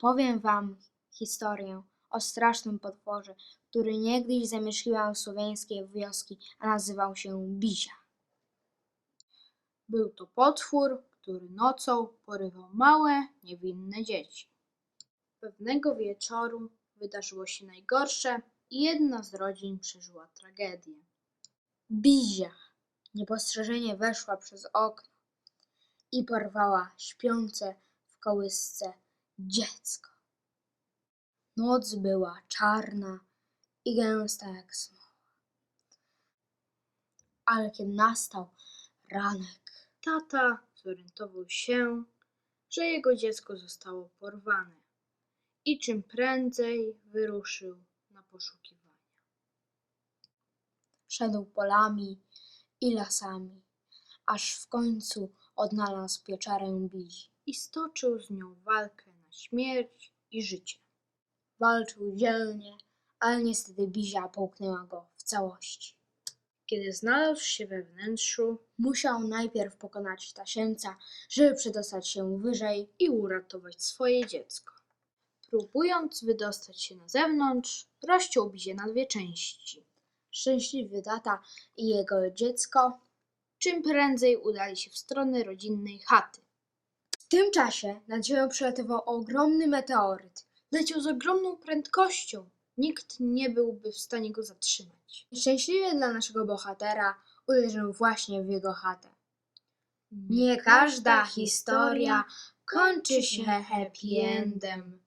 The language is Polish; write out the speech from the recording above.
Opowiem wam historię o strasznym potworze, który niegdyś zamieszkiwał słowiańskie wioski, a nazywał się Bizia. Był to potwór, który nocą porywał małe, niewinne dzieci. Pewnego wieczoru wydarzyło się najgorsze i jedna z rodzin przeżyła tragedię. Bizia niepostrzeżenie weszła przez okno i porwała śpiące w kołysce dziecko. Noc była czarna i gęsta jak smoła. Ale kiedy nastał ranek, Tata zorientował się, że jego dziecko zostało porwane i czym prędzej wyruszył na poszukiwania. szedł polami i lasami, aż w końcu odnalazł pieczarę Bizi. i stoczył z nią walkę śmierć i życie. Walczył dzielnie, ale niestety Bizia połknęła go w całości. Kiedy znalazł się we wnętrzu Musiał najpierw pokonać tasiemca, żeby przedostać się wyżej. i uratować swoje dziecko. Próbując wydostać się na zewnątrz, rozciął Bizię na dwie części. Szczęśliwy tata i jego dziecko. Czym prędzej udali się w stronę rodzinnej chaty. Tym czasie nad ziemią przelatywał ogromny meteoryt. Leciał z ogromną prędkością. Nikt nie byłby w stanie go zatrzymać. Szczęśliwie dla naszego bohatera uderzył właśnie w jego chatę. Nie każda historia kończy się happy endem.